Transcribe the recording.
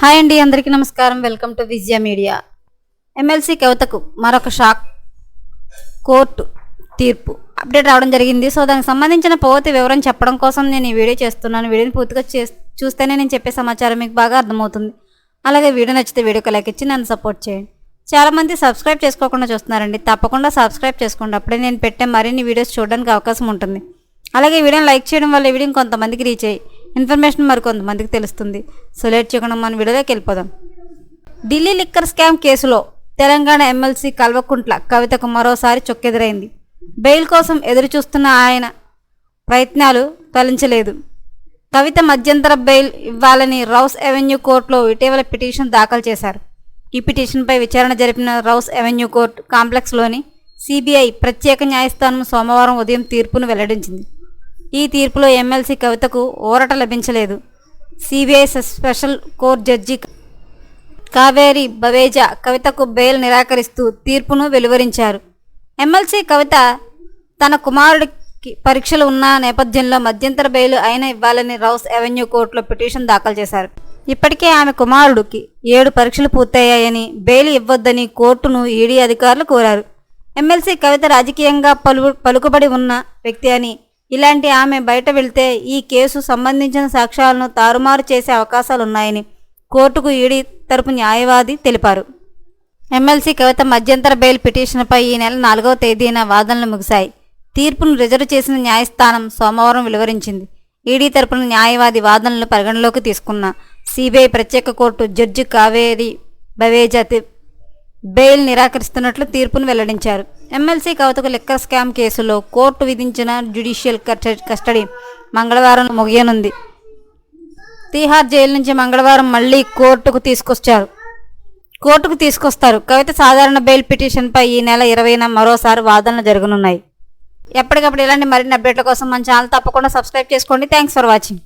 Hi అండి అందరికీ నమస్కారం. Welcome to Vijaya media. MLC కవితకు మరొక షాక్ కోర్టు తీర్పు అప్డేట్ రావడం జరిగింది. సో దానికి సంబంధించిన పూర్తి వివరం చెప్పడం కోసం నేను ఈ వీడియో చేస్తున్నాను. వీడియోని పూర్తిగా చే చూస్తేనే నేను చెప్పే సమాచారం మీకు బాగా అర్థమవుతుంది. అలాగే వీడియో నచ్చితే వీడియోకి లైక్ ఇచ్చి నన్ను సపోర్ట్ చేయండి. చాలామంది సబ్స్క్రైబ్ చేసుకోకుండా చూస్తున్నారండి. తప్పకుండా సబ్స్క్రైబ్ చేసుకోండి. అప్పుడే నేను పెట్టే మరిన్ని వీడియోస్ చూడడానికి అవకాశం ఉంటుంది. అలాగే వీడియోని లైక్ చేయడం వల్ల ఈ వీడియో కొంతమందికి రీచ్ అయ్యి ఇన్ఫర్మేషన్ మరి కొంతమందికి తెలుస్తుంది. సో లేట్ చేయకుండా మనం వీడియోలోకి వెళ్ళిపోదాం. ఢిల్లీ లిక్కర్ స్కామ్ కేసులో తెలంగాణ ఎమ్మెల్సీ కల్వకుంట్ల కవితకు మరోసారి చొక్కెదురైంది. బెయిల్ కోసం ఎదురుచూస్తున్న ఆయన ప్రయత్నాలు ఫలించలేదు కవిత మధ్యంతర బెయిల్ ఇవ్వాలని రౌస్ అవెన్యూ కోర్టులో ఇటీవల పిటిషన్ దాఖలు చేశారు. ఈ పిటిషన్పై విచారణ జరిపిన రౌస్ అవెన్యూ కోర్టు కాంప్లెక్స్లోని సిబిఐ ప్రత్యేక న్యాయస్థానం సోమవారం ఉదయం తీర్పును వెల్లడించింది. ఈ తీర్పులో ఎమ్మెల్సీ కవితకు ఊరట లభించలేదు. CBI special court judge Kaveri Baweja కవితకు బెయిల్ నిరాకరిస్తూ తీర్పును వెలువరించారు. ఎమ్మెల్సీ కవిత తన కుమారుడికి పరీక్షలు ఉన్న నేపథ్యంలో మధ్యంతర బెయిల్ అయిన ఇవ్వాలని రౌస్ అవెన్యూ కోర్టులో పిటిషన్ దాఖలు చేశారు. ఇప్పటికే ఆమె కుమారుడికి ఏడు పరీక్షలు పూర్తయ్యాయని బెయిల్ ఇవ్వొద్దని కోర్టును ఈడీ అధికారులు కోరారు. ఎమ్మెల్సీ కవిత రాజకీయంగా పలు పలుకుబడి ఉన్న వ్యక్తి అని ఇలాంటి ఆమె బయట వెళ్తే ఈ కేసు సంబంధించిన సాక్ష్యాలను తారుమారు చేసే అవకాశాలున్నాయని కోర్టుకు ఈడీ తరపు న్యాయవాది తెలిపారు. ఎమ్మెల్సీ కవిత మధ్యంతర బెయిల్ పిటిషన్పై ఈ నెల నాలుగవ తేదీన వాదనలు ముగిశాయి. తీర్పును రిజర్వ్ చేసిన న్యాయస్థానం సోమవారం వెలువరించింది. ఈడీ తరపున న్యాయవాది వాదనలు పరిగణలోకి తీసుకున్న సిబిఐ ప్రత్యేక court judge Kaveri Baweja bail నిరాకరిస్తున్నట్లు తీర్పును వెల్లడించారు. ఎమ్మెల్సీ కవితకు లిక్కర్ స్కామ్ కేసులో కోర్టు విధించిన జ్యుడిషియల్ కస్టడీ మంగళవారం ముగియనుంది. తీహార్ జైలు నుంచి మంగళవారం మళ్ళీ కోర్టుకు తీసుకొచ్చారు. కోర్టుకు తీసుకొస్తారు. కవిత సాధారణ బెయిల్ పిటిషన్పై ఈ నెల ఇరవైన మరోసారి వాదనలు జరగనున్నాయి. ఎప్పటికప్పుడు ఇలాంటి మరిన్ని అప్డేట్ల కోసం మన ఛానల్ తప్పకుండా సబ్స్క్రైబ్ చేసుకోండి. Thanks for watching.